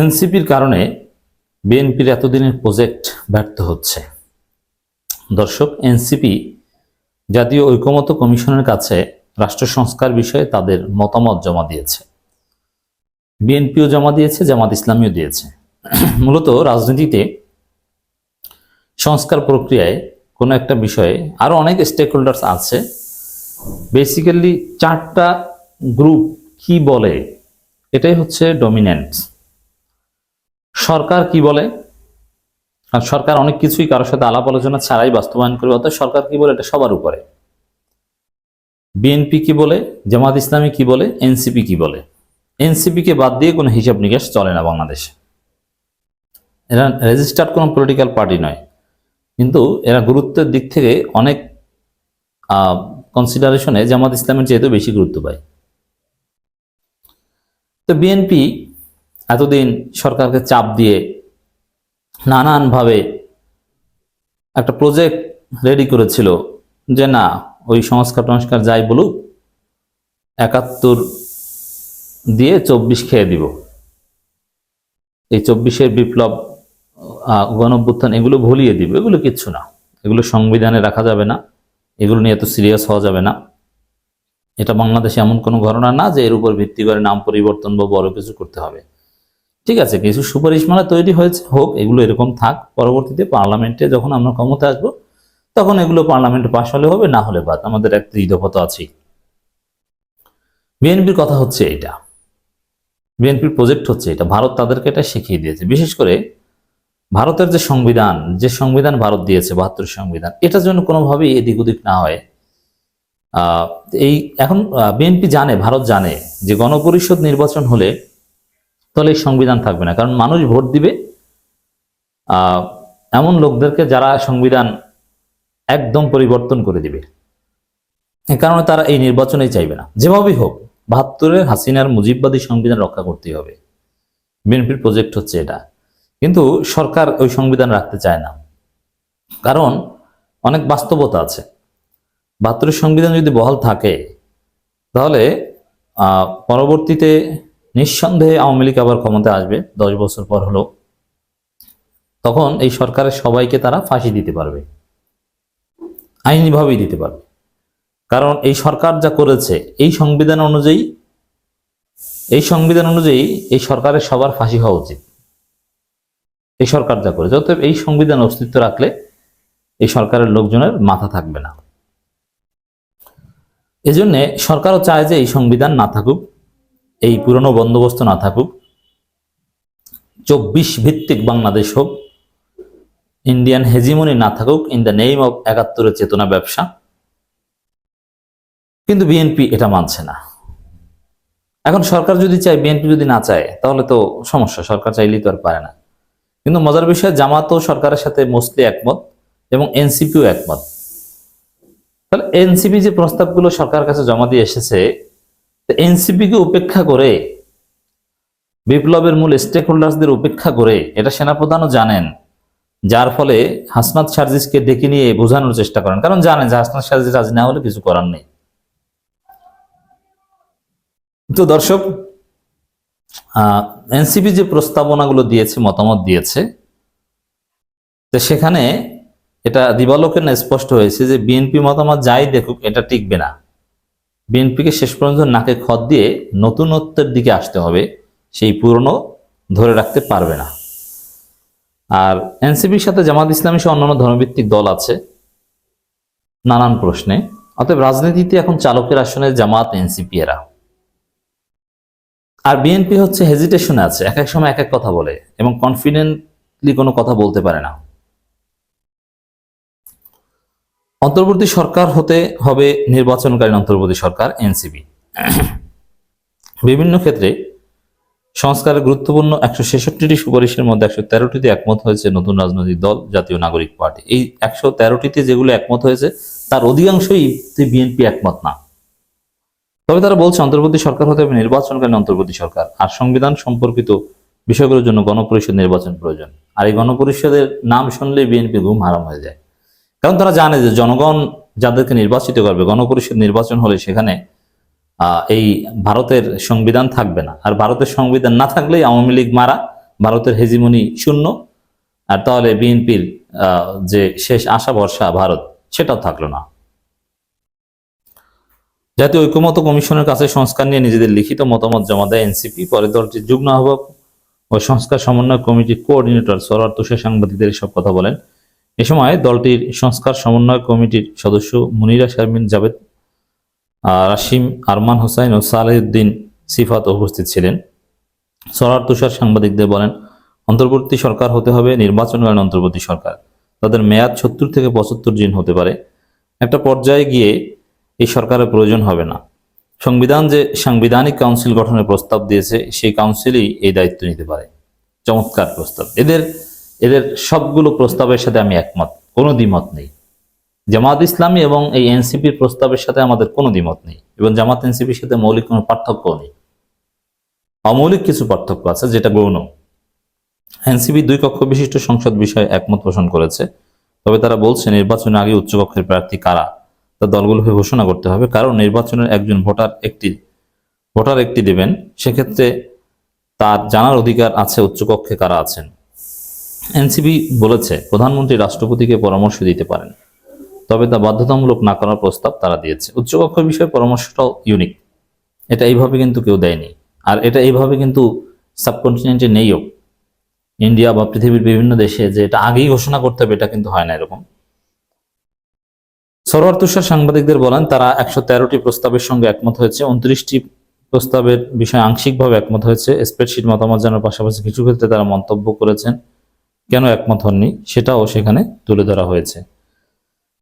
এনসিপির কারণে বিএনপির এতদিনের প্রজেক্ট ব্যর্থ হচ্ছে। দর্শক, এনসিপি জাতীয় ঐকমত্য কমিশনের কাছে রাষ্ট্র সংস্কার বিষয়ে তাদের মতামত জমা দিয়েছে। বিএনপিও জমা দিয়েছে, জামাত ইসলামীও দিয়েছে। মূলত রাজনীতিতে সংস্কার প্রক্রিয়ায় কোনো একটা বিষয়ে আরও অনেক স্টেক হোল্ডার্স আছে। বেসিক্যালি চারটা গ্রুপ কি বলে, এটাই হচ্ছে ডমিনেন্ট সরকার কি বলে? আর সরকার অনেক কিছুই কারোর সাথে আলাপ আলোচনা ছাড়াই বাস্তবায়ন করবে, অর্থাৎ সরকার কি বলে? এটা সবার উপরে। বিএনপি কি বলে? জামাত ইসলামী কি বলে? এনসিপি কি বলে? এনসিপি কে বাদ দিয়ে কোনো হিসাব নিকাশ চলে না বাংলাদেশে। এরা রেজিস্টার্ড কোনো পলিটিক্যাল পার্টি নয়। কিন্তু এরা গুরুত্বের দিক থেকে অনেক কনসিডারেশনে জামাত ইসলামের চেয়ে বেশি গুরুত্ব পায়। তো বিএনপি এতদিন সরকারকে চাপ দিয়ে নানানভাবে একটা প্রজেক্ট রেডি করেছিল যে না, ওই সংস্কার টংস্কার যাই বলুক, একাত্তর দিয়ে চব্বিশ খেয়ে দিব। এই চব্বিশের বিপ্লব গণভ্যুত্থান এগুলো ভুলিয়ে দিব। এগুলো কিচ্ছু না। এগুলো সংবিধানে রাখা যাবে না। এগুলো নিয়ে এত সিরিয়াস হওয়া যাবে না। এটা বাংলাদেশে এমন কোনো ঘটনা না যে এর উপর ভিত্তি করে নাম পরিবর্তন বা বড় কিছু করতে হবে। ঠিক আছে, কিছু সুপারিশমালা তৈরি হয়েছে, হোক, এগুলো এরকম থাক। পরবর্তীতে পার্লামেন্টে যখন আমরা ক্ষমতা আসব, তখন এগুলো পার্লামেন্টে পাশ হলে হবে, না হলে বাদ। আমাদের একটা দৃঢ়পথ আছেই। বিএনপির কথা হচ্ছে এটা। বিএনপির প্রজেক্ট হচ্ছে এটা। ভারত তাদেরকে এটা শিখিয়ে দিয়েছে। বিশেষ করে ভারতের যে সংবিধান যে সংবিধান ভারত দিয়েছে, বাহাত্তর সংবিধান, এটার জন্য কোনোভাবেই এদিক ওদিক না হয়। এই এখন বিএনপি জানে, ভারত জানে যে গণপরিষদ নির্বাচন হলে তাহলে এই সংবিধান থাকবে না। কারণ মানুষ ভোট দিবে এমন লোকদেরকে যারা সংবিধান একদম পরিবর্তন করে দিবে। এ কারণে তারা এই নির্বাচনেই চাইবে না। যেভাবেই হোক বাহাত্তরের হাসিনার মুজিববাদী সংবিধান রক্ষা করতেই হবে। বিএনপির প্রজেক্ট হচ্ছে এটা। কিন্তু সরকার ওই সংবিধান রাখতে চায় না। কারণ অনেক বাস্তবতা আছে। বাহাত্তরের সংবিধান যদি বহাল থাকে, তাহলে পরবর্তীতে নিঃসন্দেহে আওয়ামী লীগ আবার ক্ষমতায় আসবে, দশ বছর পর হলো তখন এই সরকারের সবাইকে তারা ফাঁসি দিতে পারবে। আইনিভাবেই দিতে পারবে। কারণ এই সরকার যা করেছে, এই সংবিধান অনুযায়ী, এই সংবিধান অনুযায়ী এই সরকারের সবার ফাঁসি হওয়া উচিত। এই সরকার যা করেছে, অতএব এই সংবিধান অস্তিত্ব রাখলে এই সরকারের লোকজনের মাথা থাকবে না। এজন্য সরকারও চায় যে এই সংবিধান না থাকুক। এই পুরনো বন্দোবস্ত না থাকুক, চব্বিশ ভিত্তিক বাংলাদেশ হোক ইন্ডিয়ান হেজিমনি না থাকুক ইন দ্য নেম অব একাত্তরের চেতনা ব্যবসা, কিন্তু বিএনপি এটা মানছে না। এখন সরকার যদি চায় বিএনপি যদি না চায়, তাহলে তো সমস্যা, সরকার চাইলেই তো আর পারে না। কিন্তু মজার বিষয় জামাতও সরকারের সাথে মোস্টলি একমত এবং এনসিপিও একমত। তাহলে এনসিপি যে প্রস্তাবগুলো সরকারের কাছে জমা দিয়ে এসেছে এনসিপি কে উপেক্ষা করে, বিপ্লবের মূল স্টেক হোল্ডার্সদের উপেক্ষা করে এটা সেনাপ্রধানও জানেন, যার ফলে হাসনাত সার্জিসকে ডেকে নিয়ে বোঝানোর চেষ্টা করেন। কারণ জানেন যে হাসনাত সার্জিস রাজি না হলে কিছু করার নেই। তো দর্শক এনসিপি যে প্রস্তাবনাগুলো দিয়েছে, মতামত দিয়েছে, তো সেখানে এটা দিবালোকের স্পষ্ট হয়েছে যে বিএনপি মতামত যাই দেখুক, এটা টিকবে না। বিএনপিকে শেষ পর্যন্ত নাকে খত দিয়ে নতুনত্বের দিকে আসতে হবে, সেই পুরনো ধরে রাখতে পারবে না। আর এনসিপির সাথে জামাত ইসলামী সহ অন্যান্য ধর্মভিত্তিক দল আছে, নানান প্রশ্নে। অতএব রাজনীতিতে এখন চালকের আসনে জামাত এনসিপি এরা। আর বিএনপি হচ্ছে হেজিটেশনে আছে, এক এক সময় এক এক কথা বলে এবং কনফিডেন্টলি কোনো কথা বলতে পারে না। অন্তর্বর্তী সরকার হতে হবে নির্বাচনকালীন অন্তর্বর্তী সরকার, এনসিপি। বিভিন্ন ক্ষেত্রে সংস্কারের গুরুত্বপূর্ণ একশো ছেষট্টিটি সুপারিশের মধ্যে একশো তেরোটিতে একমত হয়েছে নতুন রাজনৈতিক দল, জাতীয় নাগরিক পার্টি। এই একশো তেরোটিতে যেগুলো একমত হয়েছে, তার অধিকাংশই বিএনপি একমত না। তবে তারা বলছে, অন্তর্বর্তী সরকার হতে হবে নির্বাচনকালীন অন্তর্বর্তী সরকার। আর সংবিধান সম্পর্কিত বিষয়গুলোর জন্য গণপরিষদ নির্বাচন প্রয়োজন। আর এই গণপরিষদের নাম শুনলে বিএনপি ঘুম হারাম হয়ে যায়। কারণ তারা জানে যে জনগণ যাদেরকে নির্বাচিত করবে, গণপরিষদ নির্বাচন হলে সেখানে এই ভারতের সংবিধান থাকবে না। আর ভারতের সংবিধান না থাকলেই আওয়ামী লীগ মারা, ভারতের হেজিমনি শূন্য। আর তাহলে বিএনপির যে শেষ আশা ভরসা ভারত, সেটাও থাকল না। জাতীয় ঐক্যমত কমিশনের কাছে সংস্কার নিয়ে নিজেদের লিখিত মতামত জমা দেয় এনসিপি। পরে দলটির যুগ্ম আহ্বায়ক ও সংস্কার সমন্বয় কমিটির কোঅর্ডিনেটর সরার তুষার সাংবাদিকদের এসব কথা বলেন। এ সময় দলটির সংস্কার সমন্বয় কমিটির সদস্য মুনিরা শারমিন জাভেদ রাশিম আরমান হোসাইন ও সালেউদ্দিন সিফাত উপস্থিত ছিলেন। সরার তুষার সাংবাদিকদের বলেন, অন্তর্বর্তী সরকার হতে হবে, নির্বাচন আইন অন্তর্বর্তী সরকার। তাদের মেয়াদ সত্তর থেকে পঁচাত্তর দিন হতে পারে। একটা পর্যায়ে গিয়ে এই সরকারের প্রয়োজন হবে না। সংবিধান যে সাংবিধানিক কাউন্সিল গঠনের প্রস্তাব দিয়েছে, সেই কাউন্সিলই এই দায়িত্ব নিতে পারে। চমৎকার প্রস্তাব। এদের এদের সবগুলো প্রস্তাবের সাথে আমি একমত, কোনো দ্বিমত নেই। জামাত ইসলামী এবং এই এনসিপির প্রস্তাবের সাথে আমাদের কোনো দ্বিমত নেই এবং জামাত এনসিপির সাথে মৌলিক কোনো পার্থক্যও নেই। অমৌলিক কিছু পার্থক্য আছে, যেটা গৌণ। এনসিপি দুই কক্ষ বিশিষ্ট সংসদ বিষয়ে একমত পোষণ করেছে, তবে তারা বলছে নির্বাচনে আগে উচ্চকক্ষের প্রার্থী কারা, তা দলগুলোকে ঘোষণা করতে হবে, কারণ নির্বাচনের একজন ভোটার একটি ভোটার একটি দেবেন, সেক্ষেত্রে তার জানার অধিকার আছে উচ্চকক্ষে কারা আছেন। এনসিপি বলেছে, প্রধানমন্ত্রী রাষ্ট্রপতিকে পরামর্শ দিতে পারেন, তবে তা বাধ্যতামূলক না করার প্রস্তাব তারা দিয়েছে। উচ্চকক্ষ বিষয়ে পরামর্শটাও ইউনিক এটা এইভাবে কিন্তু কেউ দেয়নি। আর এটা এইভাবে কিন্তু সাবকন্টিনেন্টে নেইও। ইন্ডিয়া বা পৃথিবীর বিভিন্ন দেশে যে এটা আগেই ঘোষণা করতে হবে, এটা কিন্তু হয় না এরকম। সরোয়ার তুষার সাংবাদিকদের বলেন, তারা একশো তেরোটি প্রস্তাবের সঙ্গে একমত হয়েছে, উনত্রিশটি প্রস্তাবের বিষয়ে আংশিকভাবে একমত হয়েছে। স্প্রেডশিট মতামত জানার পাশাপাশি কিছু ক্ষেত্রে তারা মন্তব্য করেছেন। কেন একমত হননি সেটাও সেখানে তুলে ধরা হয়েছে।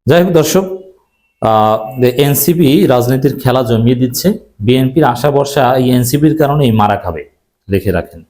যাই হোক দর্শক এনসিপি রাজনীতির খেলা জমিয়ে দিচ্ছে, বিএনপির আশা ভরসা এই এনসিপির কারণেই মারা খাবে, লিখে রাখেন।